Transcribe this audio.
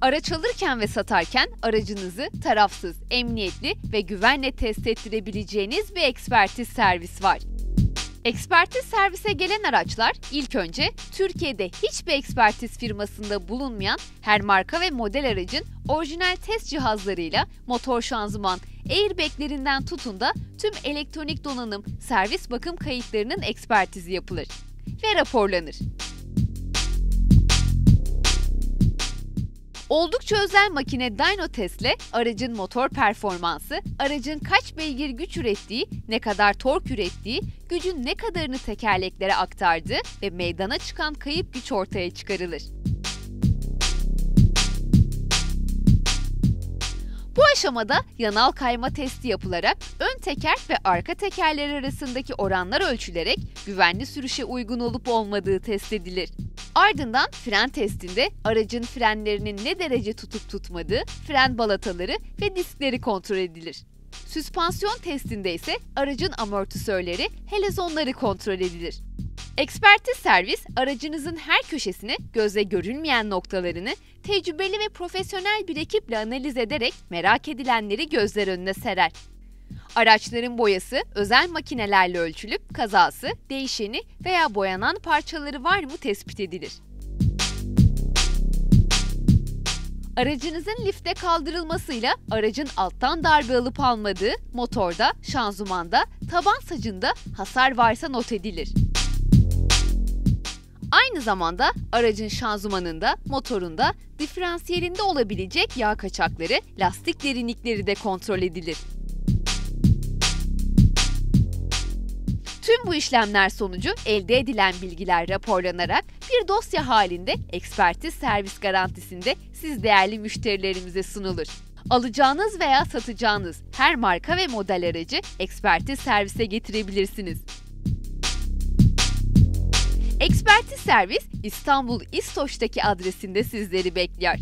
Araç alırken ve satarken aracınızı tarafsız, emniyetli ve güvenle test ettirebileceğiniz bir ekspertiz servis var. Ekspertiz servise gelen araçlar ilk önce Türkiye'de hiçbir ekspertiz firmasında bulunmayan her marka ve model aracın orijinal test cihazlarıyla motor şanzıman, airbaglerinden tutun da tüm elektronik donanım, servis bakım kayıtlarının ekspertizi yapılır ve raporlanır. Oldukça özel makine dyno testle aracın motor performansı, aracın kaç beygir güç ürettiği, ne kadar tork ürettiği, gücün ne kadarını tekerleklere aktardığı ve meydana çıkan kayıp güç ortaya çıkarılır. Bu aşamada yanal kayma testi yapılarak ön teker ve arka tekerler arasındaki oranlar ölçülerek güvenli sürüşe uygun olup olmadığı test edilir. Ardından fren testinde aracın frenlerinin ne derece tutup tutmadığı, fren balataları ve diskleri kontrol edilir. Süspansiyon testinde ise aracın amortisörleri, helezonları kontrol edilir. Ekspertiz servis, aracınızın her köşesini, gözle görünmeyen noktalarını tecrübeli ve profesyonel bir ekiple analiz ederek merak edilenleri gözler önüne serer. Araçların boyası özel makinelerle ölçülüp kazası, değişeni veya boyanan parçaları var mı tespit edilir. Aracınızın lifte kaldırılmasıyla aracın alttan darbe alıp almadığı motorda, şanzımanda, taban sacında hasar varsa not edilir. Aynı zamanda aracın şanzımanında, motorunda, diferansiyelinde olabilecek yağ kaçakları, lastik derinlikleri de kontrol edilir. Tüm bu işlemler sonucu elde edilen bilgiler raporlanarak bir dosya halinde ekspertiz servis garantisinde siz değerli müşterilerimize sunulur. Alacağınız veya satacağınız her marka ve model aracı ekspertiz servise getirebilirsiniz. Ekspertiz servis İstanbul İstoç'taki adresinde sizleri bekliyor.